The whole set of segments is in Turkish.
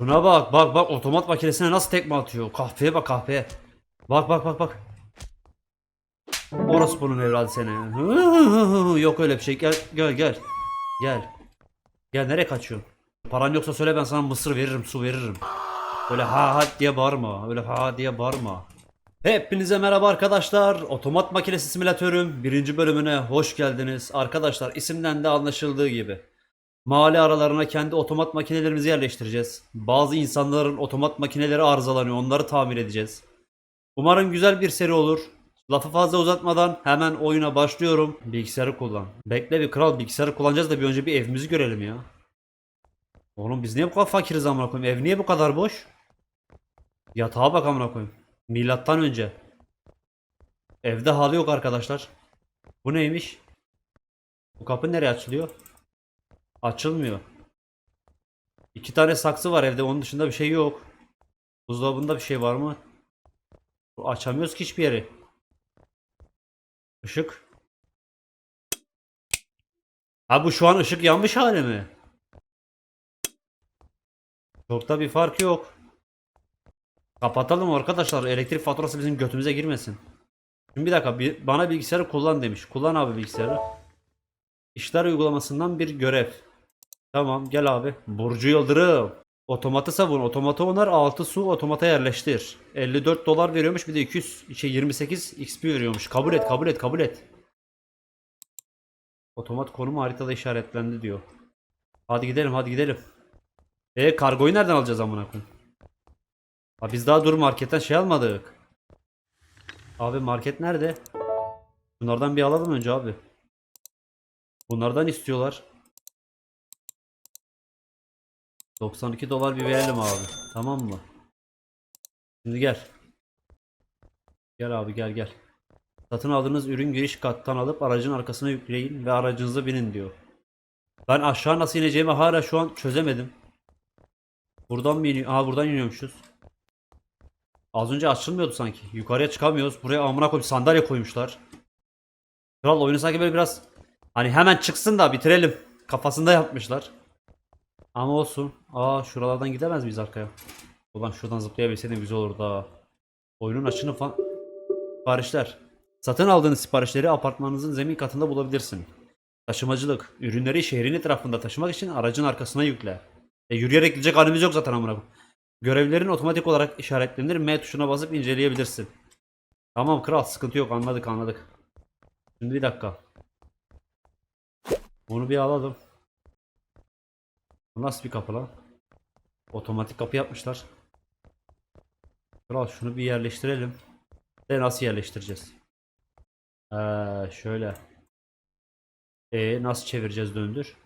Buna bak bak bak otomat makinesine nasıl tekme atıyor. Kahpeye bak kahpeye. Bak bak bak bak. Orası bunun evladı seni. Yok öyle bir şey. Gel gel gel. Gel. Gel nereye kaçıyorsun? Paran yoksa söyle ben sana mısır veririm, su veririm. Öyle ha ha diye bağırma. Öyle ha ha diye bağırma. Hepinize merhaba arkadaşlar. Otomat makinesi simülatörüm birinci bölümüne hoş geldiniz. Arkadaşlar isimden de anlaşıldığı gibi. Mahalle aralarına kendi otomat makinelerimizi yerleştireceğiz. Bazı insanların otomat makineleri arızalanıyor. Onları tamir edeceğiz. Umarım güzel bir seri olur. Lafı fazla uzatmadan hemen oyuna başlıyorum. Bilgisayarı kullan. Bekle bir kral bilgisayarı kullanacağız da bir önce bir evimizi görelim ya. Oğlum biz niye bu kadar fakiriz amına koyayım? Ev niye bu kadar boş? Yatağa bak amına koyayım. Milattan önce. Evde halı yok arkadaşlar. Bu neymiş? Bu kapı nereye açılıyor? Açılmıyor. İki tane saksı var evde. Onun dışında bir şey yok. Buzdolabında bir şey var mı? Açamıyoruz ki hiçbir yeri. Işık. Ha bu şu an ışık yanmış hali mi? Çok da bir fark yok. Kapatalım arkadaşlar. Elektrik faturası bizim götümüze girmesin. Şimdi bir dakika bana bilgisayarı kullan demiş. Kullan abi bilgisayarı. İşler uygulamasından bir görev. Tamam gel abi. Burcu Yıldırım. Otomatı savun. Otomatı onar. 6 su otomata yerleştir. 54 dolar veriyormuş. Bir de 200 şey 28 XP veriyormuş. Kabul et kabul et kabul et. Otomat konumu haritada işaretlendi diyor. Hadi gidelim hadi gidelim. E kargoyu nereden alacağız amına koyayım? Ha biz daha dur marketten şey almadık. Abi market nerede? Bunlardan bir alalım önce abi. Bunlardan istiyorlar. 92 dolar bir verelim abi. Tamam mı? Şimdi gel. Gel abi gel gel. Satın aldığınız ürün giriş kattan alıp aracın arkasına yükleyin ve aracınıza binin diyor. Ben aşağı nasıl ineceğimi hala şu an çözemedim. Buradan mı iniyor? Aha buradan iniyormuşuz. Az önce açılmıyordu sanki. Yukarıya çıkamıyoruz. Buraya amına koyup sandalye koymuşlar. Kral oyunu sanki böyle biraz hani hemen çıksın da bitirelim kafasında yapmışlar. Ama olsun. Aa şuralardan gidemez miyiz arkaya? Ulan şuradan zıplayabilseydim güzel olurdu ha. Oyunun açını falan. Siparişler. Satın aldığınız siparişleri apartmanınızın zemin katında bulabilirsin. Taşımacılık. Ürünleri şehrin etrafında taşımak için aracın arkasına yükle. E, yürüyerek gidecek halimiz yok zaten amına. Görevlerin otomatik olarak işaretlenir. M tuşuna basıp inceleyebilirsin. Tamam kral sıkıntı yok anladık anladık. Şimdi bir dakika. Bunu bir alalım. Nasıl bir kapı lan? Otomatik kapı yapmışlar. Kral şunu bir yerleştirelim. De nasıl yerleştireceğiz? Ee, şöyle. E nasıl çevireceğiz döndür?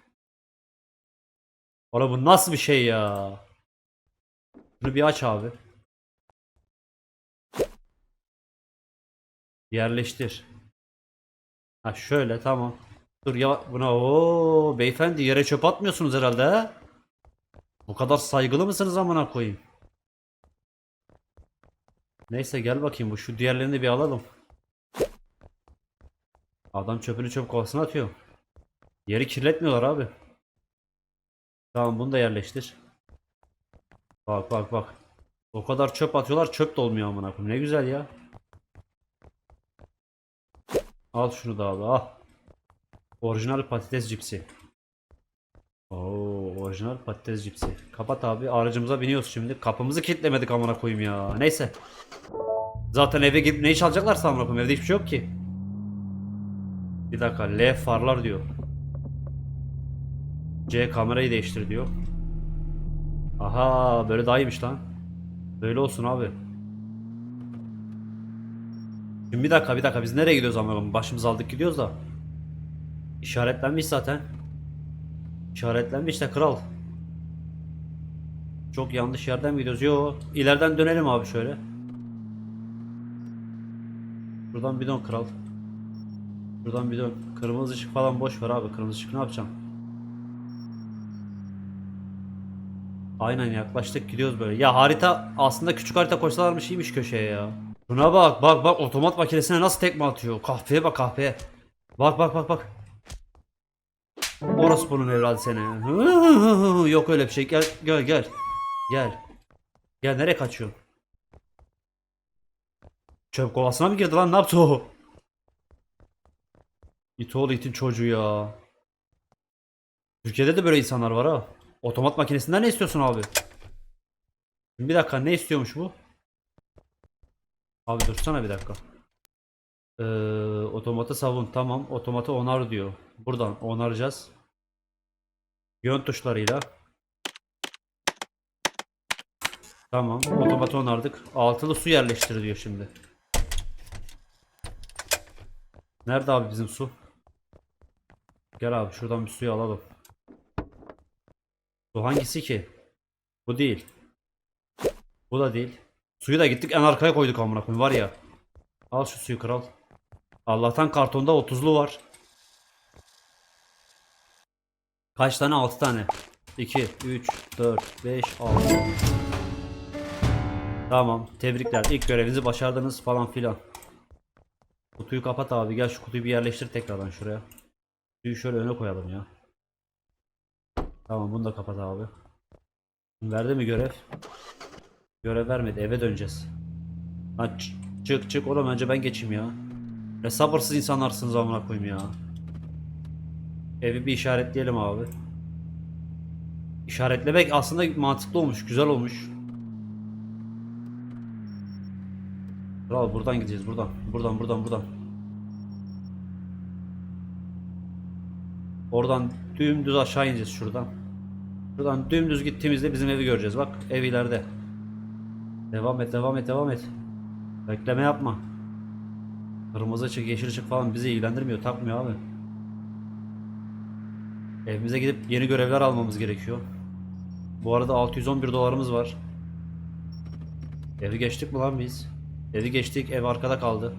Oğlum bu nasıl bir şey ya? Şunu bir aç abi. Yerleştir. Ha şöyle tamam. Dur ya buna o beyefendi yere çöp atmıyorsunuz herhalde ha? Bu kadar saygılı mısınız amına koyayım? Neyse gel bakayım bu şu diğerlerini bir alalım. Adam çöpünü çöp kovasına atıyor. Yeri kirletmiyorlar abi. Tamam bunu da yerleştir. Bak bak bak. O kadar çöp atıyorlar çöp de olmuyor amına koyayım. Ne güzel ya. Al şunu da abi al. Orijinal patates cipsi. Oo, orijinal patates cipsi. Kapat abi. Aracımıza biniyoruz şimdi. Kapımızı kilitlemedik amına koyayım ya. Neyse. Zaten eve gidip ne iş alacaklarsa amına koyayım. Evde hiçbir şey yok ki. Bir dakika. L farlar diyor. C kamerayı değiştir diyor. Aha böyle daha iyiymiş lan. Böyle olsun abi. Şimdi bir dakika bir dakika biz nereye gidiyoruz ama başımızı aldık gidiyoruz da. İşaretlenmiş zaten. İşaretlenmiş de kral. Çok yanlış yerden gidiyoruz? Yo ileriden dönelim abi şöyle. Buradan bir dön kral. Buradan bir dön. Kırmızı ışık falan boş ver abi. Kırmızı ışık ne yapacağım? Aynen yaklaştık gidiyoruz böyle. Ya harita aslında küçük harita koysalarmış iyiymiş köşeye ya. Buna bak bak bak otomat makinesine nasıl tekme atıyor. Kahpeye bak kahpeye. Bak bak bak bak. Orası bunun evladı seni. Yok öyle bir şey. Gel gel gel. Gel. Gel nereye kaçıyorsun? Çöp kovasına mı girdi lan ne yaptı o? İt oğlu itin çocuğu ya. Türkiye'de de böyle insanlar var ha. Otomat makinesinden ne istiyorsun abi? Bir dakika ne istiyormuş bu? Abi dursana bir dakika. Ee, otomatı savun. Tamam. Otomatı onar diyor. Buradan onaracağız. Yön tuşlarıyla. Tamam. Otomatı onardık. Altılı su yerleştir diyor şimdi. Nerede abi bizim su? Gel abi şuradan bir suyu alalım. Bu hangisi ki? Bu değil. Bu da değil. Suyu da gittik en arkaya koyduk amına koyayım var ya. Al şu suyu kral. Allah'tan kartonda 30'lu var. Kaç tane? 6 tane. 2, 3, 4, 5, 6. Tamam. Tebrikler. İlk görevinizi başardınız falan filan. Kutuyu kapat abi. Gel şu kutuyu bir yerleştir tekrardan şuraya. Kutuyu şöyle öne koyalım ya. Tamam bunu da kapat abi. Verdi mi görev? Görev vermedi. Eve döneceğiz. Ç- çık çık oğlum önce ben geçeyim ya. Ne sabırsız insanlarsınız amına koyayım ya. Evi bir işaretleyelim abi. İşaretlemek aslında mantıklı olmuş, güzel olmuş. Kral buradan gideceğiz buradan. Buradan buradan buradan. Oradan dümdüz aşağı ineceğiz şuradan. Şuradan dümdüz gittiğimizde bizim evi göreceğiz. Bak ev ileride. Devam et devam et devam et. Bekleme yapma. Kırmızı ışık yeşil ışık falan bizi ilgilendirmiyor takmıyor abi. Evimize gidip yeni görevler almamız gerekiyor. Bu arada 611 dolarımız var. Evi geçtik mi lan biz? Evi geçtik ev arkada kaldı.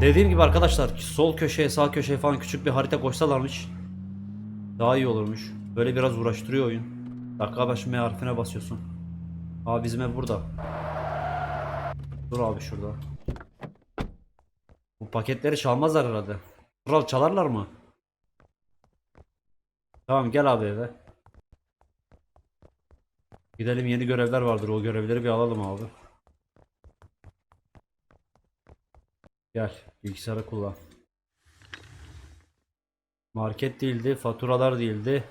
Dediğim gibi arkadaşlar sol köşeye sağ köşeye falan küçük bir harita koysalarmış daha iyi olurmuş. Böyle biraz uğraştırıyor oyun. Dakika başı M harfine basıyorsun. Abi bizim ev burada. Dur abi şurada. Bu paketleri çalmazlar herhalde. Kral çalarlar mı? Tamam gel abi eve. Gidelim yeni görevler vardır. O görevleri bir alalım abi. Gel bilgisayarı kullan. Market değildi, faturalar değildi.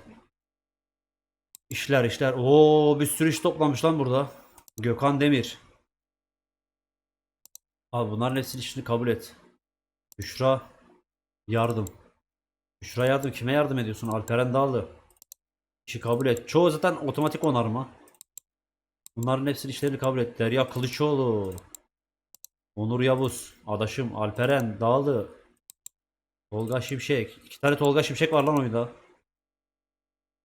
İşler işler. Oo bir sürü iş toplamış lan burada. Gökhan Demir. Abi bunların hepsini işini kabul et. Büşra yardım. Büşra yardım kime yardım ediyorsun? Alperen Dağlı. İşi kabul et. Çoğu zaten otomatik onarma. Bunların hepsini işlerini kabul et. Derya Kılıçoğlu. Onur Yavuz. Adaşım Alperen Dağlı. Tolga Şimşek. İki tane Tolga Şimşek var lan oyunda.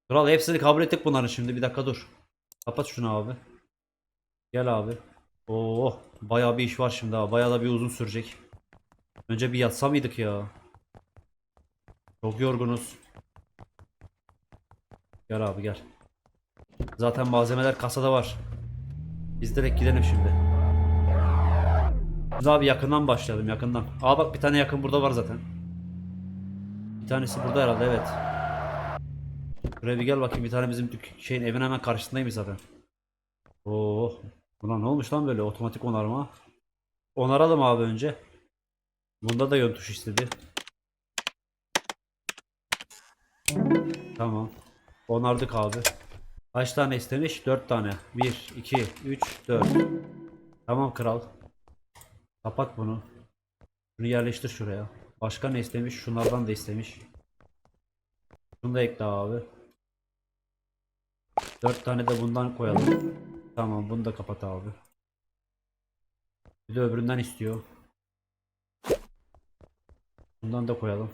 Kral hepsini kabul ettik bunların şimdi. Bir dakika dur. Kapat şunu abi. Gel abi. Oo, bayağı bir iş var şimdi ha. Bayağı da bir uzun sürecek. Önce bir yatsa mıydık ya? Çok yorgunuz. Gel abi gel. Zaten malzemeler kasada var. Biz direkt gidelim şimdi. Biz abi yakından başlayalım yakından. Aa bak bir tane yakın burada var zaten. Bir tanesi burada herhalde evet. Buraya bir gel bakayım bir tane bizim şeyin evin hemen karşısındaymış zaten. Buna ne olmuş lan böyle otomatik onarma? Onaralım abi önce. Bunda da yön tuş istedi. Tamam. Onardık abi. Kaç tane istemiş? 4 tane. 1, 2, 3, 4. Tamam kral. Kapat bunu. Bunu yerleştir şuraya. Başka ne istemiş? Şunlardan da istemiş. Bunu da ekle abi. 4 tane de bundan koyalım. Tamam bunu da kapat abi. Bir de öbüründen istiyor. Bundan da koyalım.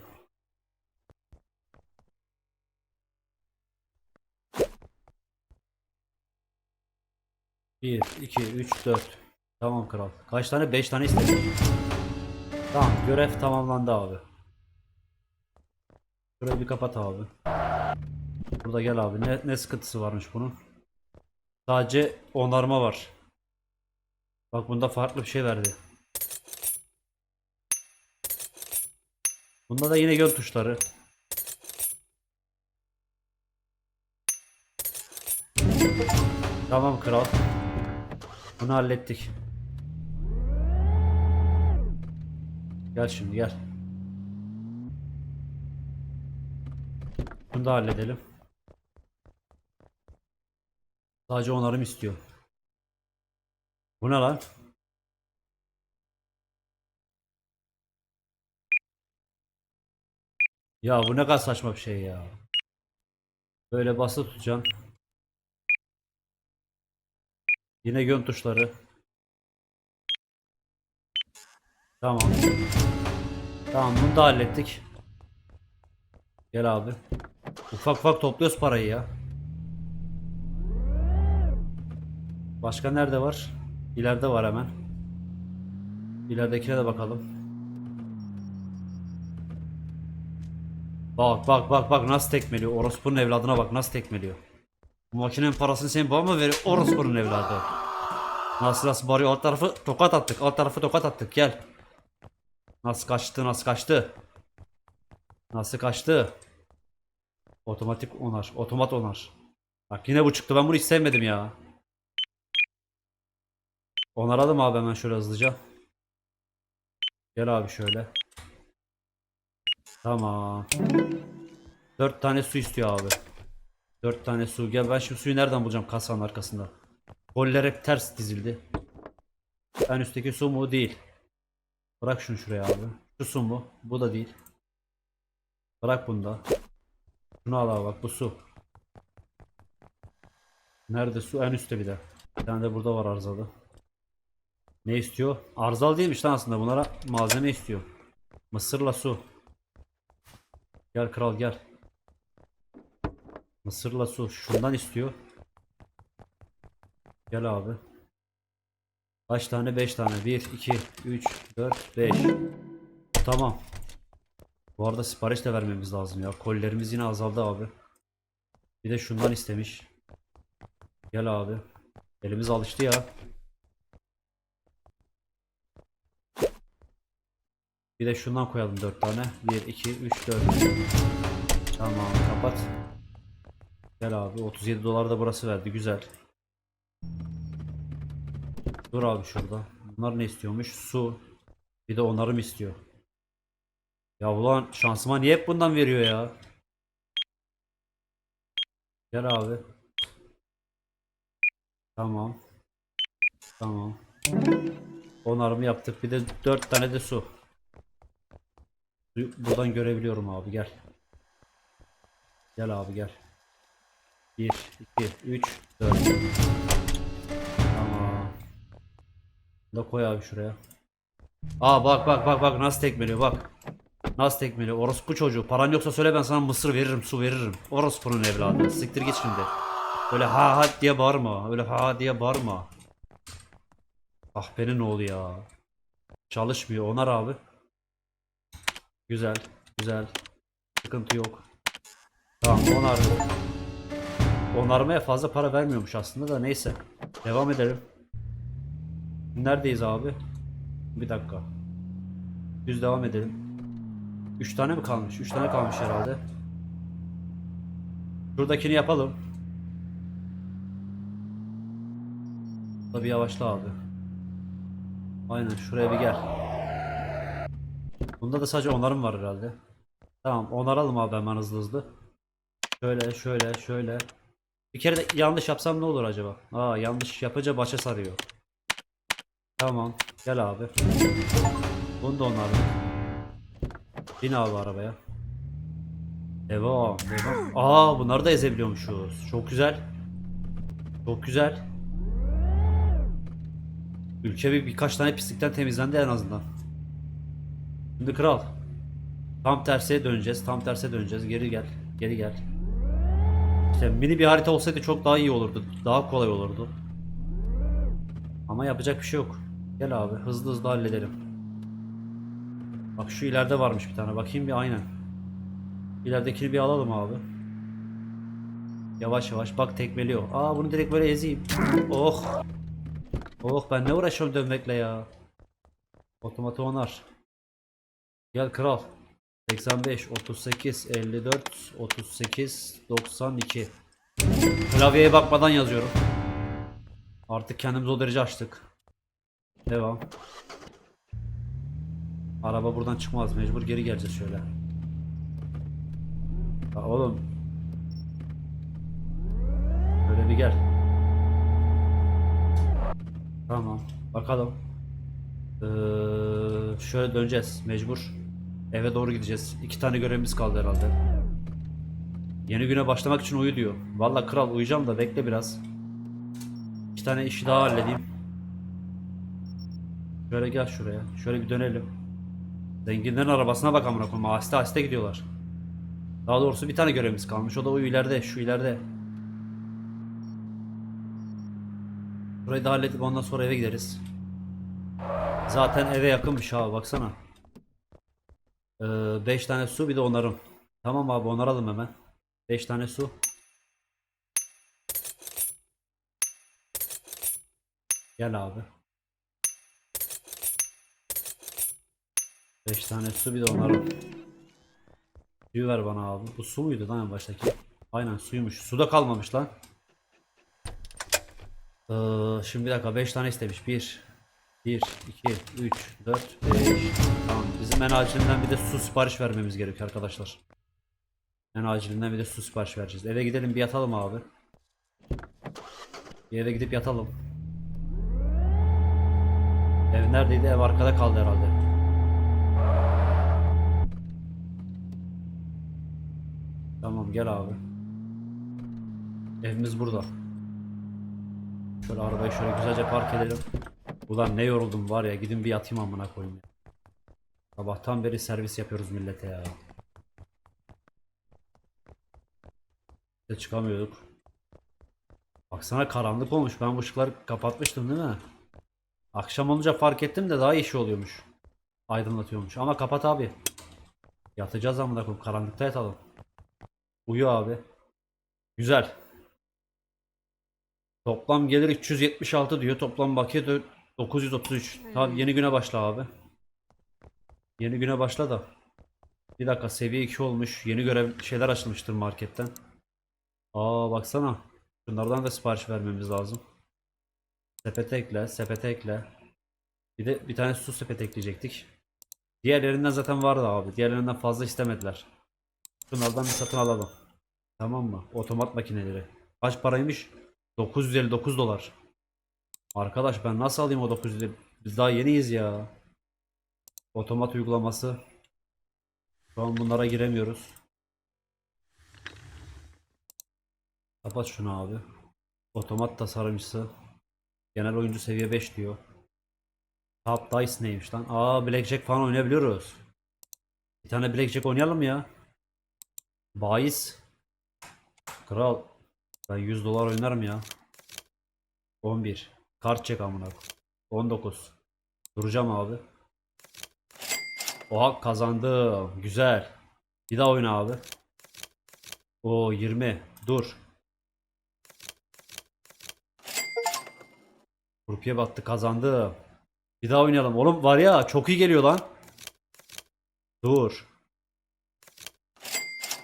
Bir, iki, üç, dört. Tamam kral. Kaç tane? Beş tane istedim. Tamam görev tamamlandı abi. Şurayı bir kapat abi. Burada gel abi. Ne, ne sıkıntısı varmış bunun? Sadece onarma var. Bak bunda farklı bir şey verdi. Bunda da yine yön tuşları. Tamam kral. Bunu hallettik. Gel şimdi gel. Bunu da halledelim. Sadece onarım istiyor. Bu ne lan? Ya bu ne kadar saçma bir şey ya. Böyle basılı tutacaksın. Yine yön tuşları. Tamam. Tamam bunu da hallettik. Gel abi. Ufak ufak topluyoruz parayı ya. Başka nerede var? İleride var hemen. İleridekine de bakalım. Bak bak bak bak nasıl tekmeliyor. Orospu'nun evladına bak nasıl tekmeliyor. Bu makinenin parasını senin babam mı veriyor? Orospu'nun evladı. Nasıl nasıl bağırıyor alt tarafı tokat attık. Alt tarafı tokat attık gel. Nasıl kaçtı nasıl kaçtı. Nasıl kaçtı. Otomatik onar. Otomat onar. Bak yine bu çıktı. Ben bunu hiç sevmedim ya. Onaralım abi hemen şöyle hızlıca. Gel abi şöyle. Tamam. Dört tane su istiyor abi. Dört tane su. Gel ben şimdi suyu nereden bulacağım kasanın arkasında. Goller hep ters dizildi. En üstteki su mu? Değil. Bırak şunu şuraya abi. Şu su mu? Bu da değil. Bırak bunu da. Şunu al abi bak bu su. Nerede su? En üstte bir de. Bir tane de burada var arızalı. Ne istiyor? Arızalı değilmiş lan aslında. Bunlara malzeme istiyor. Mısırla su. Gel kral gel. Mısırla su. Şundan istiyor. Gel abi. Kaç tane? 5 tane. 1, 2, 3, 4, 5. Tamam. Bu arada sipariş de vermemiz lazım ya. Kolilerimiz yine azaldı abi. Bir de şundan istemiş. Gel abi. Elimiz alıştı ya. Bir de şundan koyalım 4 tane. 1, 2, 3, 4. Tamam kapat. Gel abi 37 dolar da burası verdi güzel. Dur abi şurada. Bunlar ne istiyormuş? Su. Bir de onarım istiyor. Ya ulan şansıma niye hep bundan veriyor ya? Gel abi. Tamam. Tamam. Onarımı yaptık. Bir de 4 tane de su. Buradan görebiliyorum abi gel. Gel abi gel. 1, 2, 3, 4. Tamam. Da koy abi şuraya. Aa bak bak bak bak nasıl tekmeliyor bak. Nasıl tekmeliyor. Orospu çocuğu. Paran yoksa söyle ben sana mısır veririm, su veririm. Orospu'nun evladı. Siktir git şimdi. Öyle ha ha diye bağırma. Öyle ha diye bağırma. Ah benim oğlu ya. Çalışmıyor. Onar abi. Güzel. Güzel. Sıkıntı yok. Tamam onar. Onarmaya fazla para vermiyormuş aslında da neyse. Devam edelim. Neredeyiz abi? Bir dakika. Düz devam edelim. 3 tane mi kalmış? 3 tane kalmış herhalde. Şuradakini yapalım. Tabii yavaşla abi. Aynen şuraya bir gel. Bunda da sadece onarım var herhalde. Tamam onaralım abi hemen hızlı hızlı. Şöyle şöyle şöyle. Bir kere de yanlış yapsam ne olur acaba? Aa yanlış yapınca başa sarıyor. Tamam gel abi. Bunu da onardım. Bin abi arabaya. Devam devam. Aa bunları da ezebiliyormuşuz. Çok güzel. Çok güzel. Ülke bir birkaç tane pislikten temizlendi en azından. Şimdi kral. Tam tersiye döneceğiz. Tam terse döneceğiz. Geri gel. Geri gel. İşte mini bir harita olsaydı çok daha iyi olurdu. Daha kolay olurdu. Ama yapacak bir şey yok. Gel abi hızlı hızlı halledelim. Bak şu ileride varmış bir tane. Bakayım bir aynen. İleridekini bir alalım abi. Yavaş yavaş bak tekmeliyor. Aa bunu direkt böyle ezeyim. Oh. Oh ben ne uğraşıyorum dönmekle ya. Otomatı onar. Gel kral. 85, 38, 54, 38, 92. Klavyeye bakmadan yazıyorum. Artık kendimiz o derece açtık. Devam. Araba buradan çıkmaz. Mecbur geri geleceğiz şöyle. Ya oğlum. Böyle bir gel. Tamam. Bakalım. Ee, şöyle döneceğiz. Mecbur. Eve doğru gideceğiz. İki tane görevimiz kaldı herhalde. Yeni güne başlamak için uyu diyor. Valla kral uyuyacağım da bekle biraz. İki tane işi daha halledeyim. Şöyle gel şuraya. Şöyle bir dönelim. Zenginlerin arabasına bak amına koyayım. Aheste aheste gidiyorlar. Daha doğrusu bir tane görevimiz kalmış. O da o ileride, şu ileride. Burayı da halledip ondan sonra eve gideriz. Zaten eve yakınmış abi baksana. 5 tane su bir de onarım. Tamam abi onaralım hemen. 5 tane su. Gel abi. 5 tane su bir de onarım. Suyu ver bana abi. Bu su muydu lan en baştaki? Aynen suymuş. Suda kalmamış lan. Ee, şimdi bir dakika 5 tane istemiş. 1 1 2 3 4 5 Tamam bizim en acilinden bir de su sipariş vermemiz gerekiyor arkadaşlar. En acilinden bir de su sipariş vereceğiz. Eve gidelim bir yatalım abi. Bir eve gidip yatalım. Ev neredeydi? Ev arkada kaldı herhalde. Tamam gel abi. Evimiz burada. Şöyle arabayı şöyle güzelce park edelim. Ulan ne yoruldum var ya gidin bir yatayım amına koyayım ya. Sabahtan beri servis yapıyoruz millete ya. İşte çıkamıyorduk. Baksana karanlık olmuş. Ben bu ışıkları kapatmıştım değil mi? Akşam olunca fark ettim de daha iyi şey oluyormuş. Aydınlatıyormuş. Ama kapat abi. Yatacağız amına koyayım. Karanlıkta yatalım. Uyu abi. Güzel. Toplam gelir 376 diyor. Toplam bakiye de 933. Tabi yeni güne başla abi. Yeni güne başla da. Bir dakika seviye 2 olmuş. Yeni görev şeyler açılmıştır marketten. Aa baksana. Şunlardan da sipariş vermemiz lazım. Sepete ekle, sepete ekle. Bir de bir tane su sepete ekleyecektik. Diğerlerinden zaten vardı abi. Diğerlerinden fazla istemediler. Şunlardan bir satın alalım. Tamam mı? Otomat makineleri. Kaç paraymış? 959 dolar. Arkadaş ben nasıl alayım o 950? Biz daha yeniyiz ya. Otomat uygulaması. Şu an bunlara giremiyoruz. Kapat şunu abi. Otomat tasarımcısı. Genel oyuncu seviye 5 diyor. Top Dice neymiş lan? Aa Blackjack falan oynayabiliyoruz. Bir tane Blackjack oynayalım ya? Bahis. Kral. Ben 100 dolar oynarım ya. 11. Kart çek amına. koy. 19. Duracağım abi. Oha kazandım. Güzel. Bir daha oyna abi. O 20. Dur. Rupiye battı kazandı. Bir daha oynayalım. Oğlum var ya çok iyi geliyor lan. Dur.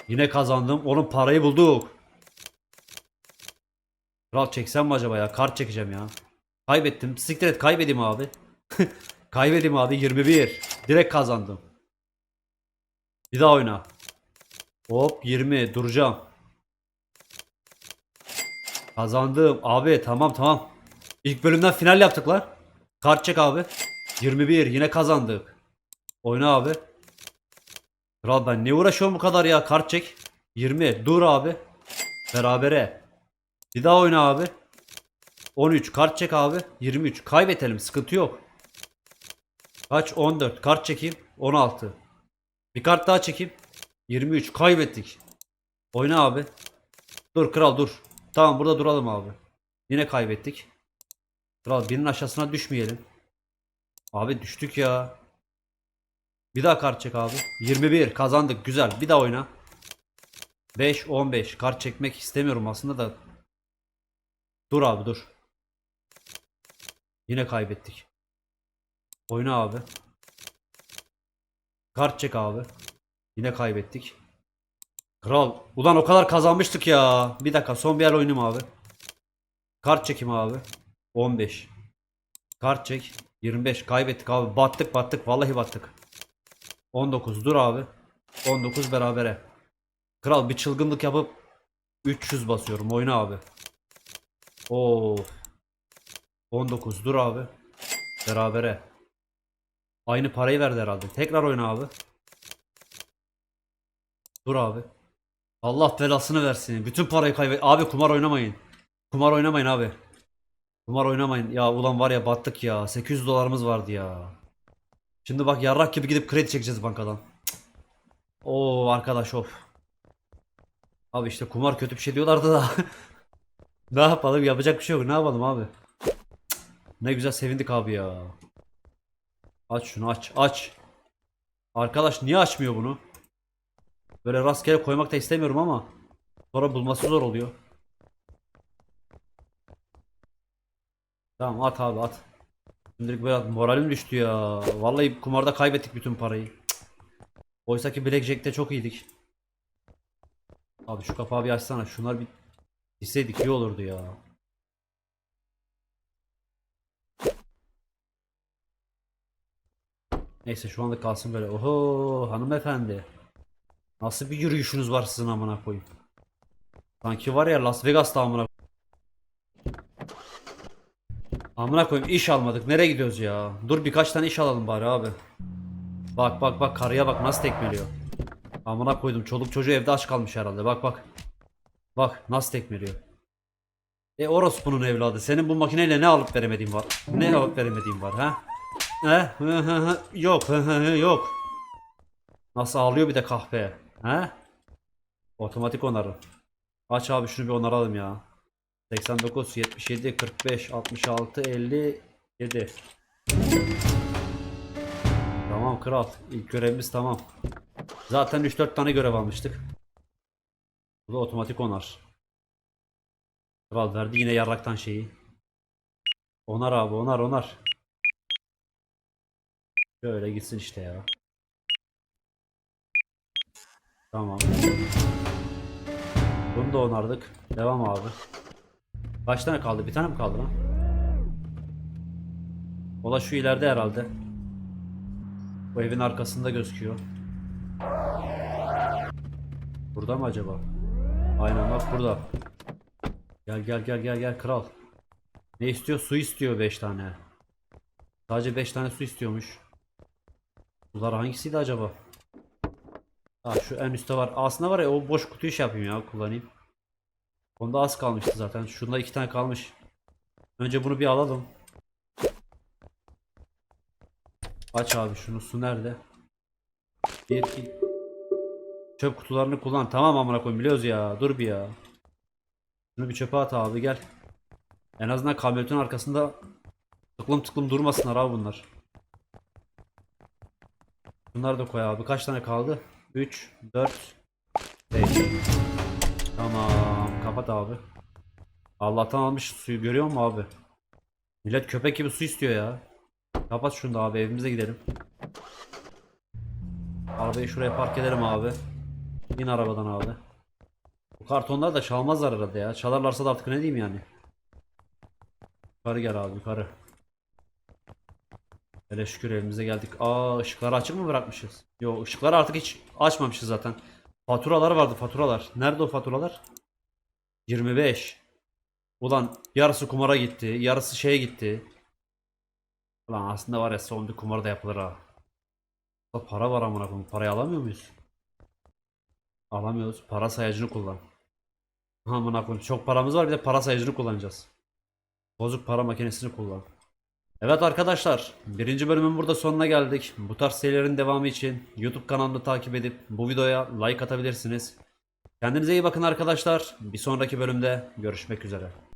Yine kazandım. Oğlum parayı bulduk. Kral çeksem mi acaba ya? Kart çekeceğim ya. Kaybettim. Siktir et kaybedeyim abi. kaybedeyim abi 21. Direkt kazandım. Bir daha oyna. Hop 20 duracağım. Kazandım. Abi tamam tamam. İlk bölümden final yaptık lan. Kart çek abi. 21 yine kazandık. Oyna abi. Kral ben ne uğraşıyorum bu kadar ya kart çek. 20 dur abi. Berabere. Bir daha oyna abi. 13 kart çek abi. 23 kaybetelim sıkıntı yok. Kaç 14 kart çekeyim. 16. Bir kart daha çekeyim. 23 kaybettik. Oyna abi. Dur kral dur. Tamam burada duralım abi. Yine kaybettik. Kral birinin aşağısına düşmeyelim. Abi düştük ya. Bir daha kart çek abi. 21 kazandık güzel. Bir daha oyna. 5 15 kart çekmek istemiyorum aslında da. Dur abi dur. Yine kaybettik. Oyna abi. Kart çek abi. Yine kaybettik. Kral. Ulan o kadar kazanmıştık ya. Bir dakika son bir yer oynayayım abi. Kart çekim abi. 15. Kart çek. 25. Kaybettik abi. Battık battık. Vallahi battık. 19. Dur abi. 19 berabere. Kral bir çılgınlık yapıp 300 basıyorum. Oyna abi. Oo. 19. Dur abi. Berabere. Aynı parayı verdi herhalde. Tekrar oyna abi. Dur abi. Allah belasını versin. Bütün parayı kaybet. Abi kumar oynamayın. Kumar oynamayın abi. Kumar oynamayın. Ya ulan var ya battık ya. 800 dolarımız vardı ya. Şimdi bak yarrak gibi gidip kredi çekeceğiz bankadan. Oo arkadaş of. Abi işte kumar kötü bir şey diyorlardı da. ne yapalım yapacak bir şey yok. Ne yapalım abi. Ne güzel sevindik abi ya. Aç şunu aç aç. Arkadaş niye açmıyor bunu? Böyle rastgele koymak da istemiyorum ama sonra bulması zor oluyor. Tamam at abi at. Şimdilik böyle moralim düştü ya. Vallahi kumarda kaybettik bütün parayı. Cık. Oysa ki Blackjack'te çok iyiydik. Abi şu kapağı bir açsana. Şunlar bir hisseydik iyi olurdu ya. Neyse şu anda kalsın böyle. Oho hanımefendi. Nasıl bir yürüyüşünüz var sizin amına koyayım. Sanki var ya Las Vegas'ta amına Amına koyayım iş almadık. Nereye gidiyoruz ya? Dur birkaç tane iş alalım bari abi. Bak bak bak karıya bak nasıl tekmeliyor. Amına koydum çoluk çocuğu evde aç kalmış herhalde. Bak bak. Bak nasıl tekmeliyor. E orospunun evladı. Senin bu makineyle ne alıp veremediğin var? Ne alıp veremediğin var ha? He? Yok yok. Nasıl ağlıyor bir de kahpe. He? Otomatik onarım. Aç abi şunu bir onaralım ya. 89, 77, 45, 66, 57. Tamam kral. İlk görevimiz tamam. Zaten 3-4 tane görev almıştık. Bu da otomatik onar. Kral verdi yine yarraktan şeyi. Onar abi onar onar. Şöyle gitsin işte ya. Tamam. Bunu da onardık. Devam abi. Kaç tane kaldı? Bir tane mi kaldı lan? O da şu ileride herhalde. Bu evin arkasında gözüküyor. Burada mı acaba? Aynen bak burada. Gel gel gel gel gel kral. Ne istiyor? Su istiyor 5 tane. Sadece 5 tane su istiyormuş. Sular hangisiydi acaba? Ha şu en üstte var. Aslında var ya o boş kutuyu şey yapayım ya kullanayım. Onda az kalmıştı zaten. Şunda iki tane kalmış. Önce bunu bir alalım. Aç abi şunu. Su nerede? Bir iki. Çöp kutularını kullan. Tamam amına koyayım biliyoruz ya. Dur bir ya. Şunu bir çöpe at abi gel. En azından kamyonetin arkasında tıklım tıklım durmasınlar abi bunlar. Bunları da koy abi. Kaç tane kaldı? 3, 4, 5. Tamam. Kapat abi. Allah'tan almış suyu görüyor musun abi? Millet köpek gibi su istiyor ya. Kapat şunu da abi evimize gidelim. Arabayı şuraya park edelim abi. İn arabadan abi. Bu kartonlar da çalmazlar arada ya. Çalarlarsa da artık ne diyeyim yani. Yukarı gel abi yukarı. Hele şükür evimize geldik. Aa ışıkları açık mı bırakmışız? Yok ışıkları artık hiç açmamışız zaten. Faturalar vardı faturalar. Nerede o faturalar? 25. Ulan yarısı kumara gitti. Yarısı şeye gitti. Ulan aslında var ya son bir kumar da yapılır ha. Ulan Para var amına koyayım. Parayı alamıyor muyuz? Alamıyoruz. Para sayacını kullan. Amına koyayım. Çok paramız var bir de para sayacını kullanacağız. Bozuk para makinesini kullan. Evet arkadaşlar, birinci bölümün burada sonuna geldik. Bu tarz serilerin devamı için YouTube kanalımı takip edip bu videoya like atabilirsiniz. Kendinize iyi bakın arkadaşlar. Bir sonraki bölümde görüşmek üzere.